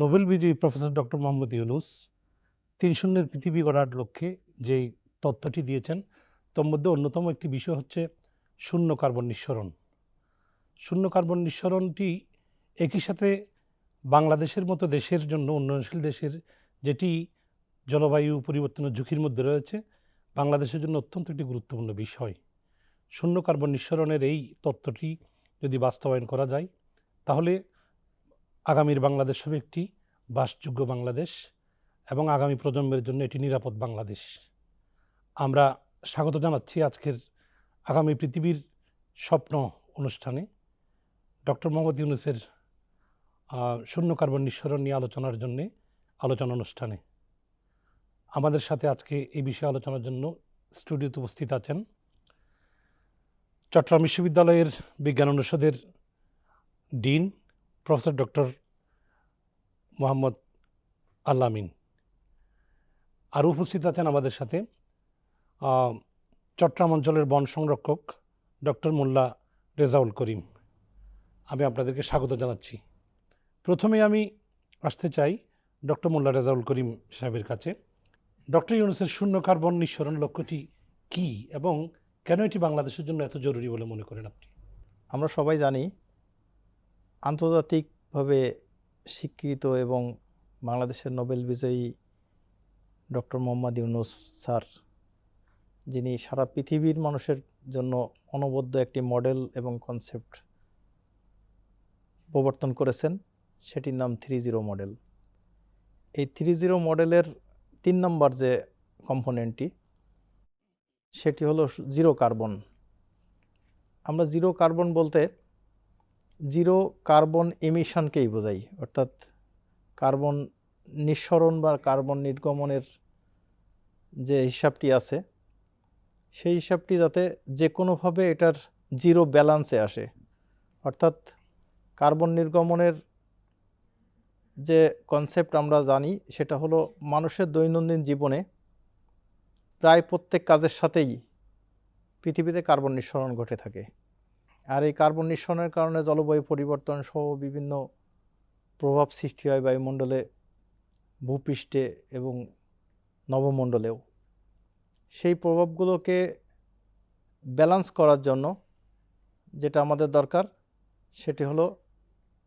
Nobel বিজয়ী professor doctor Mohammad Yunus, তিন শূন্যের পৃথিবী গড়ার লক্ষ্যে যেই তথ্যটি দিয়েছেন, তোর মধ্যে অন্যতম একটি বিষয় হচ্ছে শূন্য কার্বন নিঃসরণ। শূন্য কার্বন নিঃসরণটি একই সাথে বাংলাদেশের মতো দেশের জন্য, উন্নয়নশীল দেশের যেটি জলবায়ু পরিবর্তনের ঝুঁকির মধ্যে রয়েছে, বাংলাদেশের জন্য অত্যন্ত একটি গুরুত্বপূর্ণ বিষয়। শূন্য কার্বন নিঃসরণের এই তত্ত্বটি যদি বাস্তবায়ন করা যায়, তাহলে আগামীর বাংলাদেশ হবে একটি বাসযোগ্য বাংলাদেশ এবং আগামী প্রজন্মের জন্য এটি নিরাপদ বাংলাদেশ। আমরা স্বাগত জানাচ্ছি আজকের আগামী পৃথিবীর স্বপ্ন অনুষ্ঠানে। ডক্টর মোহাম্মদ ইউনুসের শূন্য কার্বন নিঃসরণ নিয়ে আলোচনার জন্যে, আলোচনা অনুষ্ঠানে। আমাদের সাথে আজকে এই বিষয়ে আলোচনার জন্য স্টুডিওতে উপস্থিত আছেন চট্টগ্রাম বিশ্ববিদ্যালয়ের বিজ্ঞান অনুষদের dean professor doctor Mohammad Alamin আর উপস্থিত আছেন আমাদের সাথে চট্টগ্রাম অঞ্চলের বন সংরক্ষক ডক্টর মোল্লা রেজাউল করিম। আমি আপনাদেরকে স্বাগত জানাচ্ছি। প্রথমে আমি আসতে চাই ডক্টর মোল্লা রেজাউল করিম সাহেবের কাছে। ডক্টর ইউনুসের শূন্য কার্বন নিঃসরণ লক্ষ্যটি কি এবং কেন এটি বাংলাদেশের জন্য এত জরুরি বলে মনে করেন আপনি? আমরা সবাই জানি আন্তর্জাতিকভাবে স্বীকৃত এবং বাংলাদেশের নোবেল বিজয়ী ডক্টর মোহাম্মদ ইউনুস স্যার, যিনি সারা পৃথিবীর মানুষের জন্য অনবদ্য একটি মডেল এবং কনসেপ্ট প্রবর্তন করেছেন, সেটির নাম থ্রি জিরো মডেল। এই থ্রি জিরো মডেলের তিন নম্বর যে কম্পোনেন্টটি, সেটি হলো জিরো কার্বন। আমরা জিরো কার্বন বলতে জিরো কার্বন এমিশনকেই বোঝাই, অর্থাৎ কার্বন নিঃসরণ বা কার্বন নির্গমনের যে হিসাবটি আছে, সেই হিসাবটি যাতে যে কোনোভাবে এটার জিরো ব্যালান্সে আসে, অর্থাৎ কার্বন নির্গমনের যে কনসেপ্ট আমরা জানি, সেটা হলো মানুষের দৈনন্দিন জীবনে প্রায় প্রত্যেক কাজের সাথেই পৃথিবীতে কার্বন নিঃসরণ ঘটে থাকে। আর এই কার্বন নিঃসরণের কারণে জলবায়ু পরিবর্তন সহ বিভিন্ন প্রভাব সৃষ্টি হয় বায়ুমণ্ডলে, ভূপৃষ্ঠে এবং নবমণ্ডলেও। সেই প্রভাবগুলোকে ব্যালান্স করার জন্য যেটা আমাদের দরকার, সেটি হলো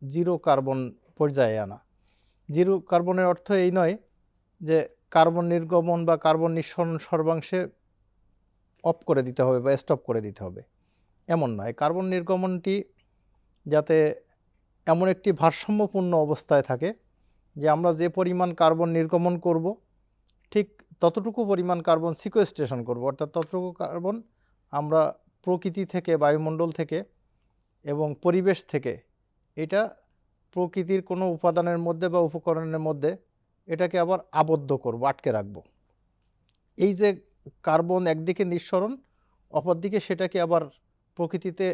জিরো কার্বন পর্যায়ে আনা। জিরো কার্বনের অর্থ এই নয় যে কার্বন নির্গমন বা কার্বন নিঃসরণ সর্বাংশে অফ করে দিতে হবে বা স্টপ করে দিতে হবে। এমন নয়। কার্বন নির্গমনটি যাতে এমন একটি ভারসাম্যপূর্ণ অবস্থায় থাকে যে আমরা যে পরিমাণ কার্বন নির্গমন করব, ঠিক ততটুকু পরিমাণ কার্বন সিকোয়েস্ট্রেশন করব। অর্থাৎ ততটুকু কার্বন আমরা প্রকৃতি থেকে, বায়ুমণ্ডল থেকে এবং পরিবেশ থেকে এটা প্রকৃতির কোনো উপাদানের মধ্যে বা উপকরণের মধ্যে এটাকে আবার আবদ্ধ করব, আটকে রাখব। এই যে কার্বন একদিকে নিঃসরণ, অপরদিকে সেটাকে আবার প্রকৃতিতে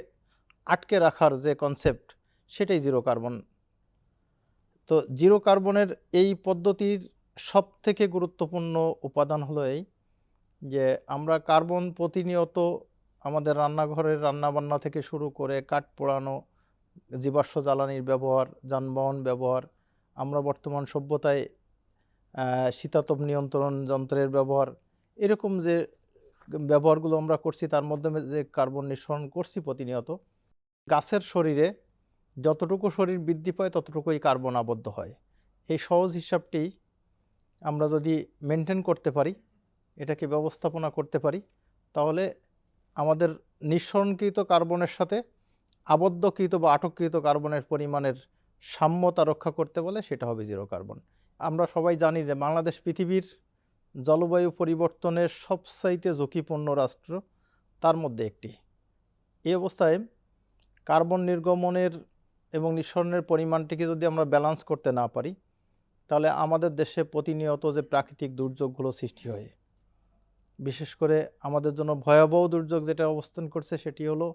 আটকে রাখার যে কনসেপ্ট সেটাই জিরো কার্বন তো জিরো কার্বনের এই পদ্ধতির সব থেকে গুরুত্বপূর্ণ উপাদান হলো এই, যে আমরা কার্বন প্রতিনিয়ত আমাদের রান্নাঘরের রান্নাবান্না থেকে শুরু করে কাঠ পোড়ানো, জীবাশ্ম জ্বালানির ব্যবহার, যানবাহন ব্যবহার, আমরা বর্তমান সভ্যতায় শীতাতপ নিয়ন্ত্রণ যন্ত্রের ব্যবহার, এরকম যে ব্যবহারগুলো আমরা করছি, তার মাধ্যমে যে কার্বন নিঃসরণ করছি প্রতিনিয়ত, গাছের শরীরে যতটুকু শরীর বৃদ্ধি পায় ততটুকুই কার্বন আবদ্ধ হয়। এই সহজ হিসাবটি আমরা যদি মেনটেন করতে পারি, এটাকে ব্যবস্থাপনা করতে পারি, তাহলে আমাদের নিঃসরণকৃত কার্বনের সাথে আবদ্ধকৃত বা আটককৃত কার্বনের পরিমাণের সাম্যতা রক্ষা করতে বলে সেটা হবে জিরো কার্বন। আমরা সবাই জানি যে বাংলাদেশ পৃথিবীর জলবায়ু পরিবর্তনের সবচাইতে ঝুঁকিপূর্ণ রাষ্ট্র, তার মধ্যে একটি। এই অবস্থায় কার্বন নির্গমনের এবং নিঃসরণের পরিমাণটিকে যদি আমরা ব্যালান্স করতে না পারি, তাহলে আমাদের দেশে প্রতিনিয়ত যে প্রাকৃতিক দুর্যোগগুলো সৃষ্টি হয়, বিশেষ করে আমাদের জন্য ভয়াবহ দুর্যোগ যেটা অবস্থান করছে, সেটি হলো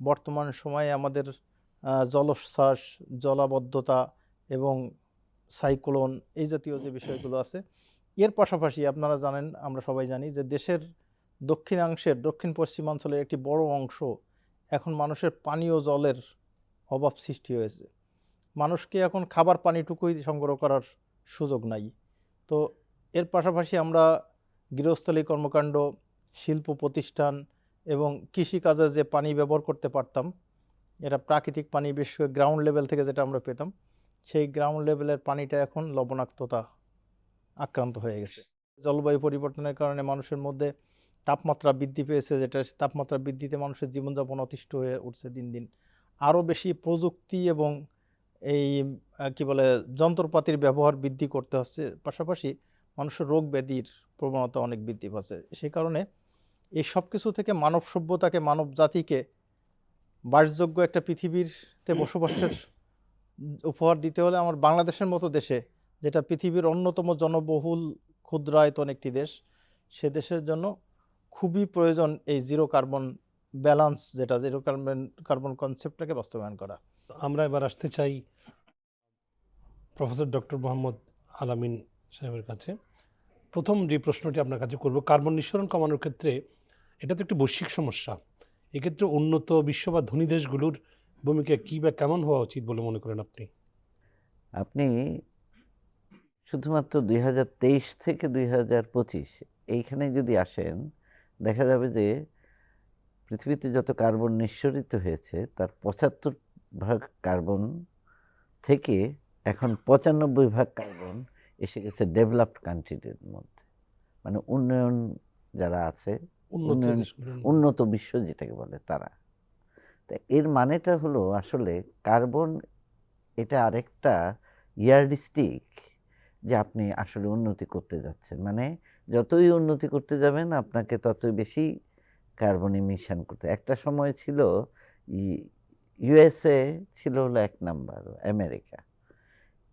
বর্তমান সময়ে আমাদের জলোচ্ছ্বাস, জলাবদ্ধতা এবং সাইক্লোন এই জাতীয় যে বিষয়গুলো আছে এর পাশাপাশি আপনারা জানেন, আমরা সবাই জানি যে দেশের দক্ষিণাংশের, দক্ষিণ পশ্চিমাঞ্চলের একটি বড় অংশ এখন মানুষের পানীয় জলের অভাব সৃষ্টি হয়েছে। মানুষকে এখন খাবার পানিটুকুই সংগ্রহ করার সুযোগ নাই। তো এর পাশাপাশি আমরা গৃহস্থলী কর্মকাণ্ড, শিল্প প্রতিষ্ঠান এবং কৃষিকাজে যে পানি ব্যবহার করতে পারতাম, এটা প্রাকৃতিক পানি করে গ্রাউন্ড লেভেল থেকে যেটা আমরা পেতাম, সেই গ্রাউন্ড লেভেলের পানিটা এখন লবণাক্ততা আক্রান্ত হয়ে গেছে। জলবায়ু পরিবর্তনের কারণে মানুষের মধ্যে তাপমাত্রা বৃদ্ধি পেয়েছে, যেটা তাপমাত্রা বৃদ্ধিতে মানুষের জীবনযাপন অতিষ্ঠ হয়ে উঠছে দিন দিন। আরও বেশি প্রযুক্তি এবং এই কি বলে, যন্ত্রপাতির ব্যবহার বৃদ্ধি করতে হচ্ছে। পাশাপাশি মানুষের রোগ ব্যাধির প্রবণতা অনেক বৃদ্ধি পাচ্ছে। সেই কারণে এই সব কিছু থেকে মানব সভ্যতাকে, মানব জাতিকে বাসযোগ্য একটা পৃথিবীরতে বসবাসের উপহার দিতে হলে আমার বাংলাদেশের মতো দেশে যেটা পৃথিবীর অন্যতম জনবহুল ক্ষুদ্রায়তন একটি দেশ সে দেশের জন্য খুবই প্রয়োজন এই জিরো কার্বন ব্যালান্স যেটা জিরো কার্বন কার্বন কনসেপ্টটাকে বাস্তবায়ন করা। আমরা এবার আসতে চাই প্রফেসর ডক্টর মোহাম্মদ আলামিন সাহেবের কাছে। প্রথম যে প্রশ্নটি আপনার কাছে করব কার্বন নিঃসরণ কমানোর ক্ষেত্রে এটা তো একটি বৈশ্বিক সমস্যা। এক্ষেত্রে উন্নত বিশ্ব বা ধনী দেশগুলোর ভূমিকা কী বা কেমন হওয়া উচিত বলে মনে করেন আপনি? আপনি শুধুমাত্র দুই হাজার তেইশ থেকে দুই হাজার পঁচিশ এইখানে যদি আসেন দেখা যাবে যে পৃথিবীতে যত কার্বন নিঃসরিত হয়েছে তার পঁচাত্তর ভাগ কার্বন থেকে এখন পঁচানব্বই ভাগ কার্বন এসে গেছে ডেভেলপড কান্ট্রিদের মধ্যে। মানে উন্নয়ন যারা আছে উন্নত উন্নয়ন- উন্নত বিশ্ব যেটাকে বলে তারা। তা এর মানেটা হলো আসলে কার্বন এটা আরেকটা ইয়ারডিস্টিক যে আপনি আসলে উন্নতি করতে যাচ্ছেন। মানে যতই উন্নতি করতে যাবেন, আপনাকে ততই বেশি কার্বন ইমিশন করতে। একটা সময় ছিল ইউএসএ ছিল হলো এক নাম্বার, আমেরিকা।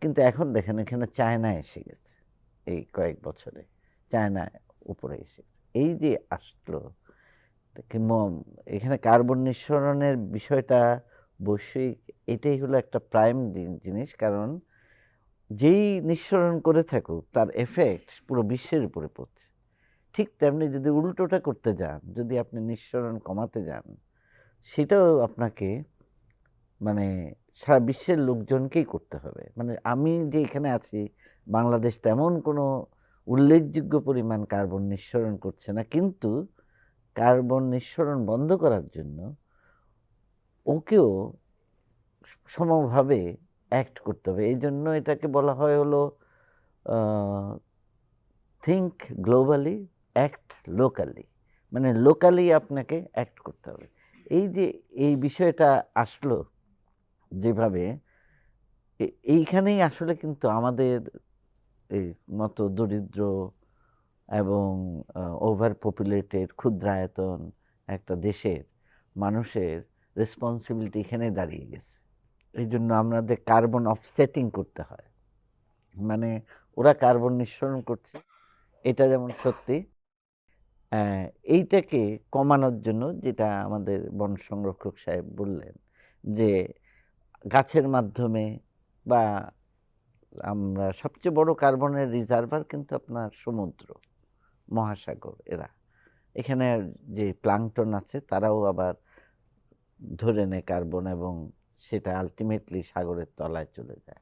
কিন্তু এখন দেখেন, এখানে চায়না এসে গেছে, এই কয়েক বছরে। চায়না উপরে এসে এই যে আসলো এখানে কার্বন নিঃসরণের বিষয়টা বৈশ্বিক এটাই হলো একটা প্রাইম জিনিস। কারণ যেই নিঃসরণ করে থাকুক, তার এফেক্ট পুরো বিশ্বের উপরে পড়ছে। ঠিক তেমনি যদি উল্টোটা করতে যান, যদি আপনি নিঃসরণ কমাতে যান, সেটাও আপনাকে মানে সারা বিশ্বের লোকজনকেই করতে হবে। মানে আমি যে এখানে আছি, বাংলাদেশ তেমন কোনো উল্লেখযোগ্য পরিমাণ কার্বন নিঃসরণ করছে না, কিন্তু কার্বন নিঃসরণ বন্ধ করার জন্য ওকেও সমভাবে অ্যাক্ট করতে হবে। এই জন্য এটাকে বলা হয় হলো থিঙ্ক গ্লোবালি অ্যাক্ট লোকালি মানে লোকালি আপনাকে অ্যাক্ট করতে হবে। এই যে, এই বিষয়টা আসলো যেভাবে এইখানেই আসলে কিন্তু আমাদের এই মতো দরিদ্র এবং ওভার পপুলেটেড ক্ষুদ্রায়তন একটা দেশের মানুষের রেসপন্সিবিলিটি এখানে দাঁড়িয়ে গেছে। এই জন্য আমাদের কার্বন অফসেটিং করতে হয়। মানে ওরা কার্বন নিঃসরণ করছে। এটা যেমন সত্যি এইটাকে কমানোর জন্য যেটা আমাদের বন সংরক্ষক সাহেব বললেন যে গাছের মাধ্যমে বা আমরা সবচেয়ে বড় কার্বনের রিজার্ভার কিন্তু আপনার সমুদ্র, মহাসাগর, এরা। এখানে যে প্লাংটন আছে তারাও আবার ধরে নেয় কার্বন এবং সেটা আলটিমেটলি সাগরের তলায় চলে যায়।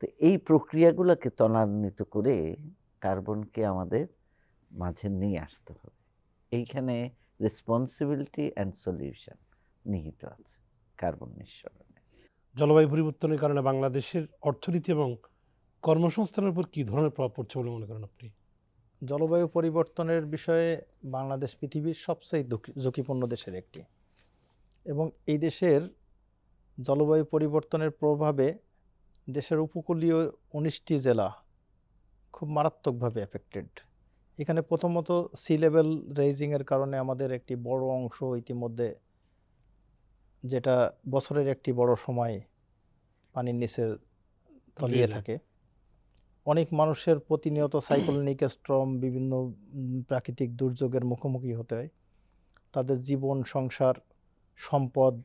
তো এই প্রক্রিয়াগুলোকে ত্বরান্বিত করে কার্বনকে আমাদের মাঝে নিয়ে আসতে হবে। এইখানে রেসপন্সিবিলিটি অ্যান্ড সলিউশন নিহিত আছে কার্বন নিঃসরণে। জলবায়ু পরিবর্তনের কারণে বাংলাদেশের অর্থনীতি এবং কর্মসংস্থানের উপর কী ধরনের প্রভাব পড়ছে বলে মনে করেন আপনি? জলবায়ু পরিবর্তনের বিষয়ে বাংলাদেশ পৃথিবীর সবচেয়ে ঝুঁকিপূর্ণ দেশের একটি। এবং এই দেশের জলবায়ু পরিবর্তনের প্রভাবে দেশের উপকূলীয় উনিশটি জেলা খুব মারাত্মকভাবে এফেক্টেড এখানে প্রথমত সি লেভেল রেইজিংয়ের কারণে আমাদের একটি বড় অংশ ইতিমধ্যে যেটা বছরের একটি বড় সময় পানির নিচে তলিয়ে থাকে। অনেক মানুষের প্রতিনিয়ত সাইক্লোনিক স্ট্রম বিভিন্ন প্রাকৃতিক দুর্যোগের মুখোমুখি হতে হয়। তাদের জীবন সংসার সম্পদ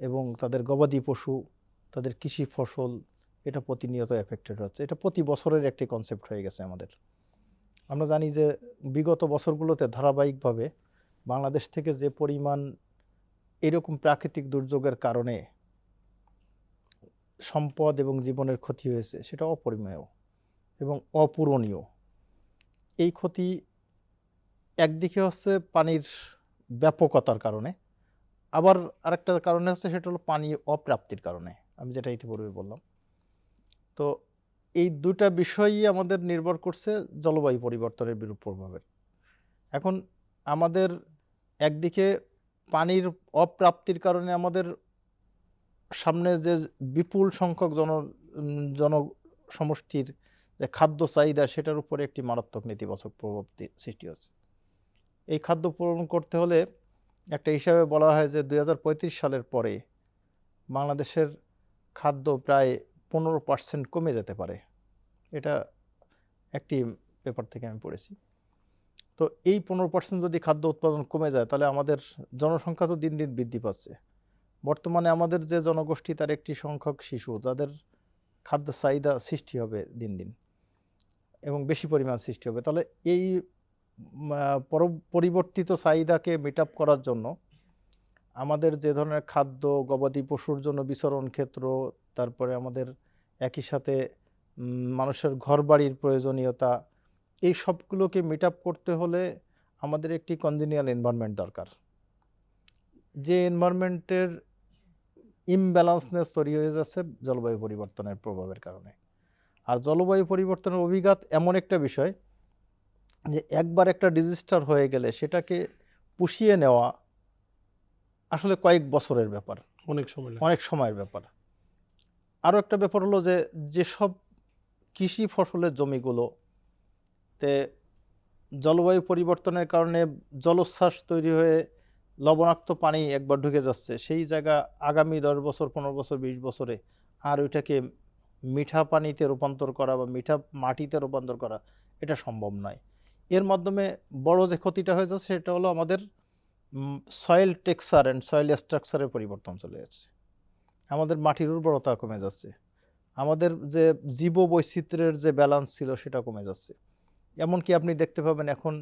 এবং তাদের গবাদি পশু, তাদের কৃষি ফসল, এটা প্রতিনিয়ত এফেক্টেড হচ্ছে। এটা প্রতি বছরের একটি কনসেপ্ট হয়ে গেছে আমাদের। আমরা জানি যে বিগত বছরগুলোতে ধারাবাহিকভাবে বাংলাদেশ থেকে যে পরিমাণ এরকম প্রাকৃতিক দুর্যোগের কারণে সম্পদ এবং জীবনের ক্ষতি হয়েছে, সেটা অপরিমেয় এবং অপূরণীয়। এই ক্ষতি একদিকে হচ্ছে পানির ব্যাপকতার কারণে আবার আরেকটা কারণে হচ্ছে সেটা হলো পানি অপ্রাপ্তির কারণে। আমি যেটা ইতিপূর্বে বললাম। তো এই দুটা বিষয়ই আমাদের নির্ভর করছে জলবায়ু পরিবর্তনের বিরূপ প্রভাবের। এখন আমাদের একদিকে পানির অপ্রাপ্তির কারণে আমাদের সামনে যে বিপুল সংখ্যক জন উম, জনসমষ্টির যে খাদ্য চাহিদা সেটার উপরে একটি মারাত্মক নেতিবাচক প্রভাব সৃষ্টি হচ্ছে। এই খাদ্য পূরণ করতে হলে একটা হিসাবে বলা হয় যে দু হাজার পঁয়ত্রিশ সালের পরে বাংলাদেশের খাদ্য প্রায় পনেরো পার্সেন্ট কমে যেতে পারে। এটা একটি পেপার থেকে আমি পড়েছি। তো এই পনেরো পার্সেন্ট যদি খাদ্য উৎপাদন কমে যায়, তাহলে আমাদের জনসংখ্যা তো দিন দিন বৃদ্ধি পাচ্ছে। বর্তমানে আমাদের যে জনগোষ্ঠী, তার একটি সংখ্যক শিশু তাদের খাদ্য চাহিদা সৃষ্টি হবে দিন দিন এবং বেশি পরিমাণ সৃষ্টি হবে। তাহলে এই পরিবর্তিত চাহিদাকে মিট করার জন্য আমাদের যে ধরনের খাদ্য, গবাদি পশুর জন্য বিচরণ ক্ষেত্র, তারপরে আমাদের একই সাথে মানুষের ঘরবাড়ির প্রয়োজনীয়তা, এই সবগুলোকে মিট করতে হলে আমাদের একটি কনজিনিয়াল এনভায়রনমেন্ট দরকার। যে এনভায়রনমেন্টের ইমব্যালান্সনেস তৈরি হয়ে যাচ্ছে জলবায়ু পরিবর্তনের প্রভাবের কারণে। আর জলবায়ু পরিবর্তনের অভিঘাত এমন একটা বিষয় যে একবার একটা ডিজিস্টার হয়ে গেলে সেটাকে পুষিয়ে নেওয়া আসলে কয়েক বছরের ব্যাপার। অনেক সময় অনেক সময়ের ব্যাপার। আরও একটা ব্যাপার হলো যে যেসব কৃষি ফসলের জমিগুলো তে জলবায়ু পরিবর্তনের কারণে জলোচ্ছ্বাস তৈরি হয়ে লবণাক্ত পানি একবার ঢুকে যাচ্ছে সেই জায়গা আগামী দশ বছর পনেরো বছর বিশ বছরে আর ওইটাকে মিঠা পানিতে রূপান্তর করা বা মিঠা মাটিতে রূপান্তর করা এটা সম্ভব নয়। এর মাধ্যমে বড় যে ক্ষতিটা হয়ে যাচ্ছে সেটা হলো আমাদের সয়েল টেক্সচার অ্যান্ড সয়েল স্ট্রাকচারের পরিবর্তন চলে যাচ্ছে। আমাদের মাটির উর্বরতা কমে যাচ্ছে। আমাদের যে জীব বৈচিত্র্যের যে ব্যালেন্স ছিল সেটা কমে যাচ্ছে। এমনকি আপনি দেখতে পাবেন এখন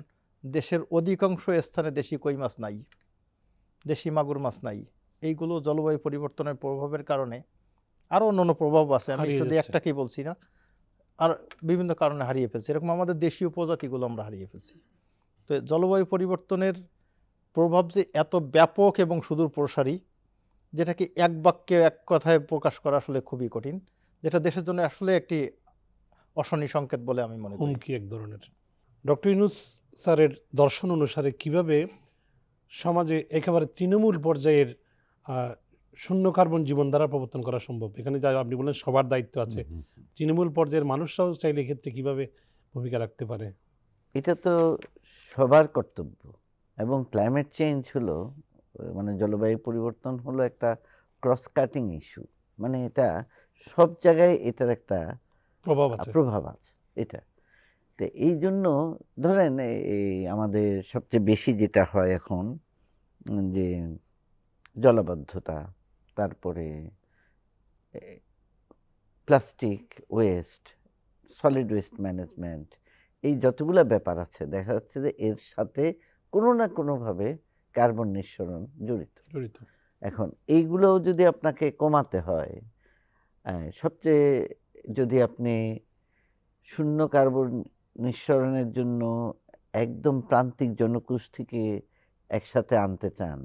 দেশের অধিকাংশ স্থানে দেশি কই মাছ নাই দেশি মাগুর মাছ নাই। এইগুলো জলবায়ু পরিবর্তনের প্রভাবের কারণে আরও অন্যান্য প্রভাব আছে। আমি শুধু একটাকেই বলছি না আর বিভিন্ন কারণে হারিয়ে ফেলছি। এরকম আমাদের দেশীয় প্রজাতিগুলো আমরা হারিয়ে ফেলছি। তো জলবায়ু পরিবর্তনের প্রভাব যে এত ব্যাপক এবং সুদূর প্রসারী যেটাকে এক বাক্যে এক কথায় প্রকাশ করা আসলে খুবই কঠিন যেটা দেশের জন্য আসলে একটি অশনি সংকেত বলে আমি মনে করি। হুমকি এক ধরনের। ডক্টর ইনুস স্যারের দর্শন অনুসারে কীভাবে সমাজে একেবারে তৃণমূল পর্যায়ের শূন্য কার্বন জীবনধারা প্রবর্তন করা সম্ভব? এখানে যা আপনি বললেন সবার দায়িত্ব আছে। তৃণমূল পর্যায়ের মানুষরাও চাইলে ক্ষেত্রে কীভাবে ভূমিকা রাখতে পারে? এটা তো সবার কর্তব্য। এবং ক্লাইমেট চেঞ্জ হলো মানে জলবায়ু পরিবর্তন হলো একটা ক্রস কাটিং ইস্যু মানে এটা সব জায়গায় এটার একটা প্রভাব আছে। প্রভাব আছে এটা। তো এই জন্য ধরেন এই আমাদের সবচেয়ে বেশি যেটা হয় এখন যে জলাবদ্ধতা তারপরে plastic waste solid waste management এই যতগুলো ব্যাপার আছে দেখা যাচ্ছে যে এর সাথে কোনো না কোনোভাবে কার্বন নিঃসরণ জড়িত। জড়িত। এখন এইগুলোও যদি আপনাকে কমাতে হয় সবচেয়ে যদি আপনি শূন্য কার্বন নিঃসরণের জন্য একদম প্রান্তিক জনগোষ্ঠীকে একসাথে আনতে চান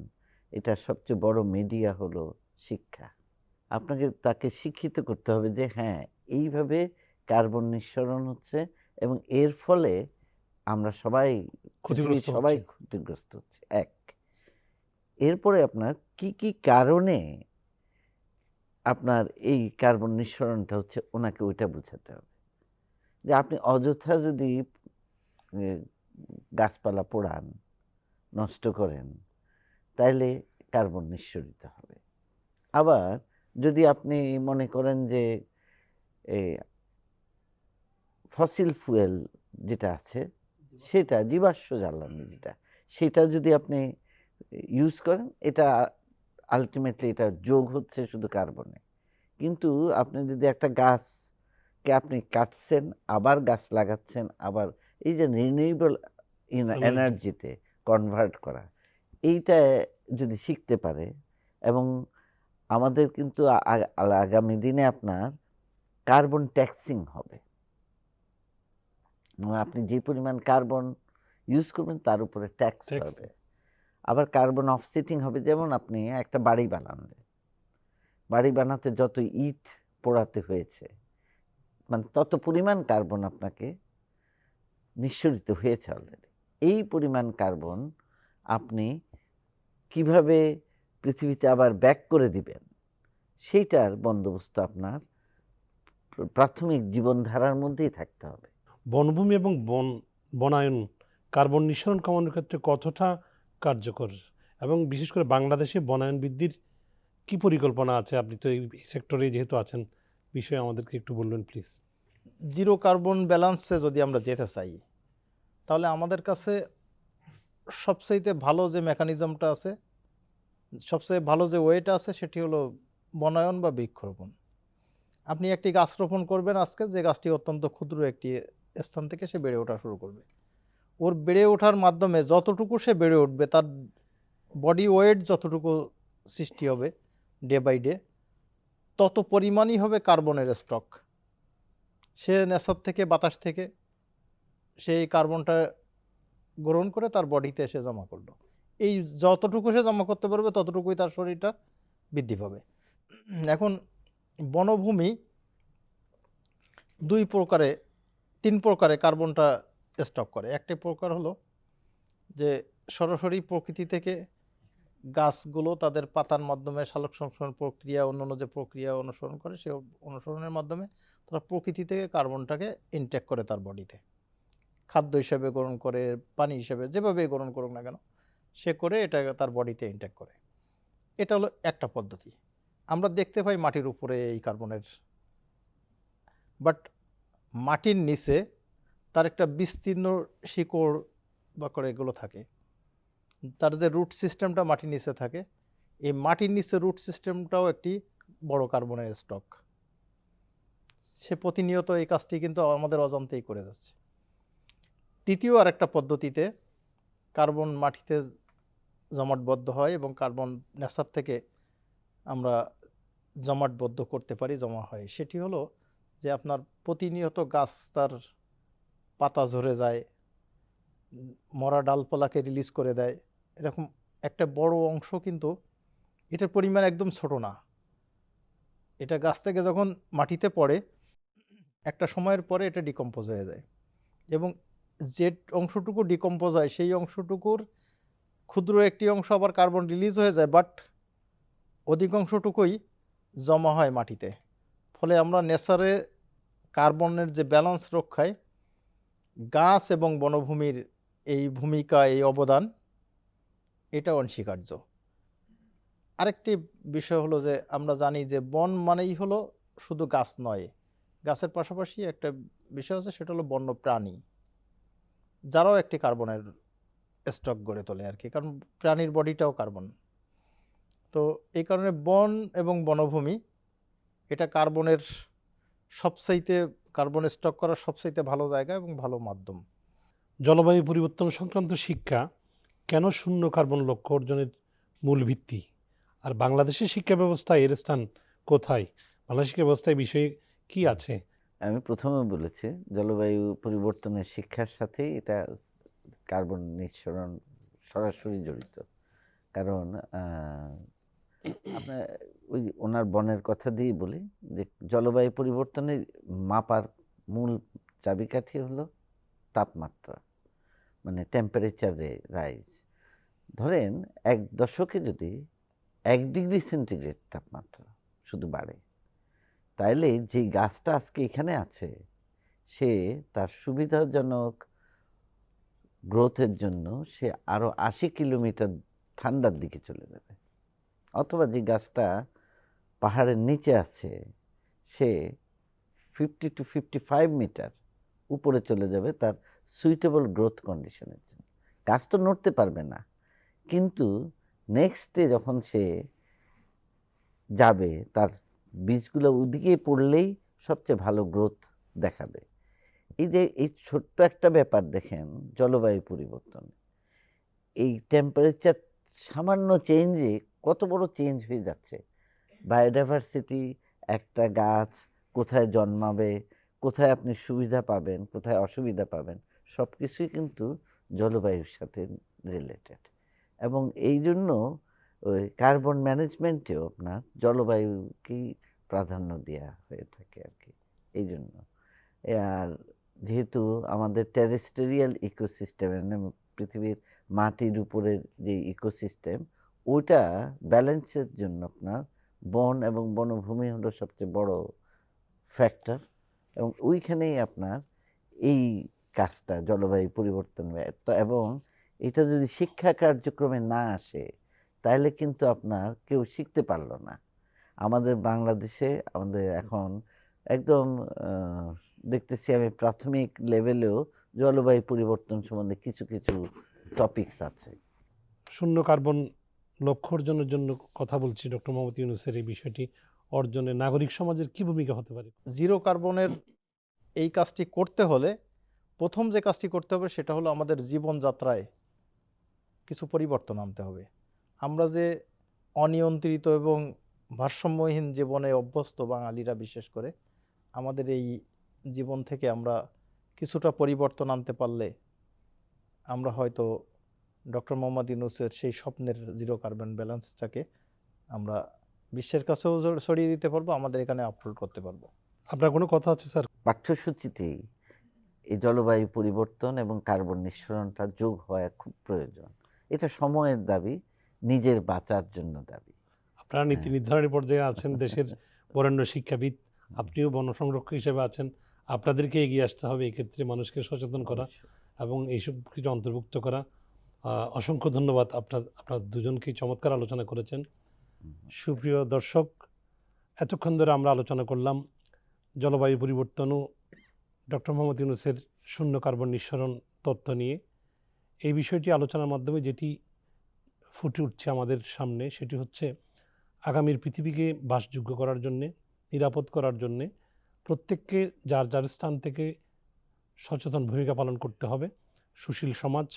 এটা সবচেয়ে বড় মিডিয়া হলো শিক্ষা। আপনাকে তাকে শিক্ষিত করতে হবে যে হ্যাঁ এইভাবে কার্বন নিঃসরণ হচ্ছে এবং এর ফলে আমরা সবাই সবাই ক্ষতিগ্রস্ত হচ্ছে। এক এরপরে আপনার কি কি কারণে আপনার এই কার্বন নিঃসরণটা হচ্ছে ওনাকে ওইটা বোঝাতে হবে। যে আপনি অযথা যদি গাছপালা পোড়ান নষ্ট করেন তাইলে কার্বন নিঃসরিত হবে। আবার যদি আপনি মনে করেন যে ফসিল ফুয়েল যেটা আছে সেটা জীবাশ্ম জ্বালানি যেটা সেটা যদি আপনি ইউজ করেন এটা আলটিমেটলি এটা যোগ হচ্ছে শুধু কার্বনে কিন্তু আপনি যদি একটা গাছকে আপনি কাটছেন আবার গাছ লাগাচ্ছেন আবার এই যে রিনিউয়েবল Energy. এনার্জিতে কনভার্ট করা এইটা যদি শিখতে পারে এবং আমাদের কিন্তু আগামী দিনে আপনার কার্বন ট্যাক্সিং হবে। আপনি যে পরিমাণ কার্বন ইউজ করবেন তার উপরে ট্যাক্স হবে। আবার কার্বন অফসেটিং হবে যেমন আপনি একটা বাড়ি বানালেন বাড়ি বানাতে যত ইট পোড়াতে হয়েছে মানে তত পরিমাণ কার্বন আপনাকে নিঃসরিত হয়েছে অলরেডি এই পরিমাণ কার্বন আপনি কীভাবে পৃথিবীতে আবার ব্যাক করে দিবেন। সেইটার বন্দোবস্ত আপনার প্রাথমিক জীবনধারার মধ্যেই থাকতে হবে। বনভূমি এবং বন বনায়ন কার্বন নিঃসরণ কমানোর ক্ষেত্রে কতটা কার্যকর? এবং বিশেষ করে বাংলাদেশে বনায়ন বৃদ্ধির কি পরিকল্পনা আছে? আপনি তো এই সেক্টরে যেহেতু আছেন বিষয়ে আমাদেরকে একটু বলবেন প্লিজ জিরো কার্বন ব্যালান্সে যদি আমরা যেতে চাই তাহলে আমাদের কাছে সবচাইতে ভালো যে মেকানিজমটা আছে সবচেয়ে ভালো যে ওয়েটা আছে সেটি হলো বনায়ন বা বৃক্ষরোপণ। আপনি একটি গাছ রোপণ করবেন আজকে, যে গাছটি অত্যন্ত ক্ষুদ্র একটি স্থান থেকে সে বেড়ে ওঠা শুরু করবে। ওর বেড়ে ওঠার মাধ্যমে যতটুকু সে বেড়ে উঠবে, তার বডি ওয়েট যতটুকু সৃষ্টি হবে ডে বাই ডে, তত পরিমাণই হবে কার্বনের স্টক। সে নেশার থেকে, বাতাস থেকে, সেই কার্বনটা গ্রহণ করে তার বডিতে এসে জমা করল। এই যতটুকু সে জমা করতে পারবে, ততটুকুই তার শরীরটা বৃদ্ধি পাবে। এখন বনভূমি দুই প্রকারে, তিন প্রকারে কার্বনটা স্টক করে। একটি প্রকার হলো যে সরাসরি প্রকৃতি থেকে গাছগুলো তাদের পাতার মাধ্যমে সালোক সংশ্লেষণ প্রক্রিয়া, অন্যান্য যে প্রক্রিয়া অনুসরণ করে, সে অনুসরণের মাধ্যমে তারা প্রকৃতি থেকে কার্বনটাকে ইনটেক করে তার বডিতে খাদ্য হিসেবে গ্রহণ করে, পানি হিসেবে যেভাবে গ্রহণ করুক না কেন। সে করে এটা তার বডিতে ইনটেক করে। এটা হলো একটা পদ্ধতি। আমরা দেখতে পাই মাটির উপরে এই কার্বনের। বাট মাটির নিচে তার একটা বিস্তীর্ণ শিকড় বা করে এগুলো থাকে। তার যে রুট সিস্টেমটা মাটির নিচে থাকে, এই মাটির নিচে রুট সিস্টেমটাও একটি বড় কার্বনের স্টক সে প্রতিনিয়ত এই কাজটি কিন্তু আমাদের অজান্তেই করে যাচ্ছে। তৃতীয় আরেকটা পদ্ধতিতে কার্বন মাটিতে জমাটবদ্ধ হয় এবং কার্বন নেশার থেকে আমরা জমাটবদ্ধ করতে পারি, জমা হয়। সেটি হলো যে আপনার প্রতিনিয়ত গাছ তার পাতা ঝরে যায়, মরা ডালপালাকে রিলিজ করে দেয়। এরকম একটা বড় অংশ কিন্তু এটার পরিমাণ একদম ছোট না। এটা গাছ থেকে যখন মাটিতে পড়ে, একটা সময়ের পরে এটা ডিকম্পোজ হয়ে যায় এবং যে অংশটুকু ডিকম্পোজ হয়, সেই অংশটুকুর ক্ষুদ্র একটি অংশ আবার কার্বন রিলিজ হয়ে যায়, বাট অধিকাংশটুকুই জমা হয় মাটিতে। ফলে আমরা নেচারে কার্বনের যে ব্যালেন্স রক্ষায় গাছ এবং বনভূমির এই ভূমিকা, এই অবদান এটা অনস্বীকার্য। আরেকটি বিষয় হলো যে আমরা জানি যে বন মানেই হলো শুধু গাছ নয়, গাছের পাশাপাশি একটা বিষয় আছে, সেটা হলো বন্য প্রাণী যারাও একটি কার্বনের স্টক গড়ে তোলে আর কি কারণ প্রাণীর বডিটাও কার্বন তো এই কারণে বন এবং বনভূমি এটা কার্বনের সবচাইতে কার্বন স্টক করার সবচাইতে ভালো জায়গা এবং ভালো মাধ্যম। জলবায়ু পরিবর্তন সংক্রান্ত শিক্ষা কেন শূন্য কার্বন লক্ষ্য অর্জনের মূল ভিত্তি? আর বাংলাদেশের শিক্ষা ব্যবস্থায় এর স্থান কোথায়? বাংলাদেশ শিক্ষা ব্যবস্থায় বিষয়ে কি আছে? আমি প্রথমে বলেছি জলবায়ু পরিবর্তনের শিক্ষার সাথেই এটা কার্বন নিঃসরণ সরাসরি জড়িত। কারণ আপনার ওই ওনার বনের কথা দিয়েই বলি যে, জলবায়ু পরিবর্তনের মাপার মূল চাবিকাঠি হলো তাপমাত্রা মানে টেম্পারেচারে রাইজ ধরেন, এক দশকে যদি এক ডিগ্রি সেন্টিগ্রেড তাপমাত্রা শুধু বাড়ে, তাইলে যে গাছটা আজকে এখানে আছে, সে তার সুবিধাজনক গ্রোথের জন্য সে আরও আশি কিলোমিটার ঠান্ডার দিকে চলে যাবে। অথবা যে গাছটা পাহাড়ের নিচে আছে, সে fifty two fifty five metre উপরে চলে যাবে তার সুইটেবল গ্রোথ কন্ডিশনের জন্য। গাছ তো নড়তে পারবে না। কিন্তু নেক্সট ডে যখন সে যাবে, তার বীজগুলো ওদিকে পড়লেই সবচেয়ে ভালো গ্রোথ দেখাবে। এই যে, এই ছোট্ট একটা ব্যাপার দেখেন, জলবায়ু পরিবর্তন। এই টেম্পারেচার সামান্য চেঞ্জে কত বড় চেঞ্জ হয়ে যাচ্ছে। বায়োডাইভার্সিটি একটা গাছ কোথায় জন্মাবে, কোথায় আপনি সুবিধা পাবেন, কোথায় অসুবিধা পাবেন সব কিছুই কিন্তু জলবায়ুর সাথে রিলেটেড এবং এই জন্য ওই কার্বন ম্যানেজমেন্টেও আপনার জলবায়ুকেই প্রাধান্য দেওয়া হয়ে থাকে আর কি। এই জন্য। আর যেহেতু আমাদের টেরেস্টেরিয়াল ইকোসিস্টেম পৃথিবীর মাটির উপরের যে ইকোসিস্টেম ওইটা ব্যালেন্সের জন্য আপনার বন এবং বনভূমি হলো সবচেয়ে বড় ফ্যাক্টর এবং ওইখানেই আপনার এই কাজটা, জলবায়ু পরিবর্তন এবং এটা যদি শিক্ষা কার্যক্রমে না আসে তাহলে কিন্তু আপনার কেউ শিখতে পারল না। আমাদের বাংলাদেশে আমাদের এখন একদম দেখতেছি আমি প্রাথমিক লেভেলেও জলবায়ু পরিবর্তন সম্বন্ধে কিছু কিছু টপিকস আছে। শূন্য কার্বন লক্ষ্য অর্জনের জন্য কথা বলছি ডক্টর মোহাম্মদ ইউনুসের এই বিষয়টি অর্জনে নাগরিক সমাজের কি ভূমিকা হতে পারে? জিরো কার্বনের এই কাজটি করতে হলে প্রথম যে কাজটি করতে হবে সেটা হলো আমাদের জীবনযাত্রায় কিছু পরিবর্তন আনতে হবে। আমরা যে অনিয়ন্ত্রিত এবং ভারসাম্যহীন জীবনে অভ্যস্ত বাঙালিরা বিশেষ করে আমাদের এই জীবন থেকে আমরা কিছুটা পরিবর্তন আনতে পারলে আমরা হয়তো ডক্টর মোহাম্মদ ইউনুসের সেই স্বপ্নের জিরো কার্বন ব্যালেন্সটাকে আমরা বিশ্বের কাছেও ছড়িয়ে দিতে পারব আমাদের এখানে আপলোড করতে পারব। আপনার কোনো কথা আছে স্যার? পাঠ্যসূচিতেই এই জলবায়ু পরিবর্তন এবং কার্বন নিঃসরণটা যোগ হওয়া খুব প্রয়োজন। এটা সময়ের দাবি নিজের বাঁচার জন্য দাবি। আপনারা নীতি নির্ধারণী পর্যায়ে আছেন দেশের বরেণ্য শিক্ষাবিদ আপনিও বন সংরক্ষক হিসেবে আছেন। আপনাদেরকে এগিয়ে আসতে হবে এই ক্ষেত্রে মানুষকে সচেতন করা এবং এইসব কিছু অন্তর্ভুক্ত করা। অসংখ্য ধন্যবাদ আপনার আপনার দুজনকে চমৎকার আলোচনা করেছেন। সুপ্রিয় দর্শক এতক্ষণ ধরে আমরা আলোচনা করলাম জলবায়ু পরিবর্তনও ডক্টর মোহাম্মদ ইউনুসের শূন্য কার্বন নিঃসরণ তত্ত্ব নিয়ে। এই বিষয়টি আলোচনার মাধ্যমে যেটি ফুটে উঠছে আমাদের সামনে সেটি হচ্ছে আগামীর পৃথিবীকে বাসযোগ্য করার জন্যে নিরাপদ করার জন্যে প্রত্যেককে যার যার স্থান থেকে সচেতন ভূমিকা পালন করতে হবে। সুশীল সমাজ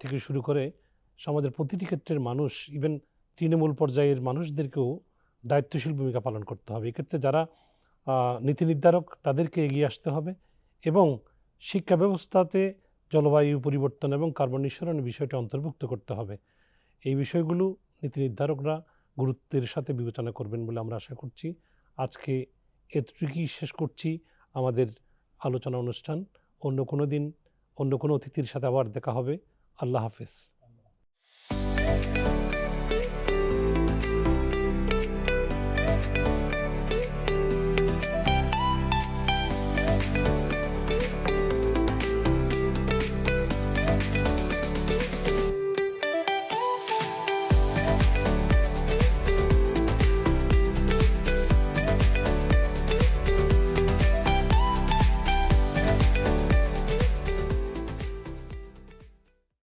থেকে শুরু করে সমাজের প্রতিটি ক্ষেত্রের মানুষ ইভেন তৃণমূল পর্যায়ের মানুষদেরকেও দায়িত্বশীল ভূমিকা পালন করতে হবে। এক্ষেত্রে যারা নীতি নির্ধারক, তাদেরকে এগিয়ে আসতে হবে এবং শিক্ষা ব্যবস্থাতে জলবায়ু পরিবর্তন এবং কার্বন নিঃসরণের বিষয়টি অন্তর্ভুক্ত করতে হবে। এই বিষয়গুলো নীতি নির্ধারকরা গুরুত্বের সাথে বিবেচনা করবেন বলে আমরা আশা করছি। আজকে এতটুকুই শেষ করছি আমাদের আলোচনা অনুষ্ঠান। অন্য কোনো দিন, অন্য কোনো অতিথির সাথে আবার দেখা হবে। আল্লাহ হাফেজ।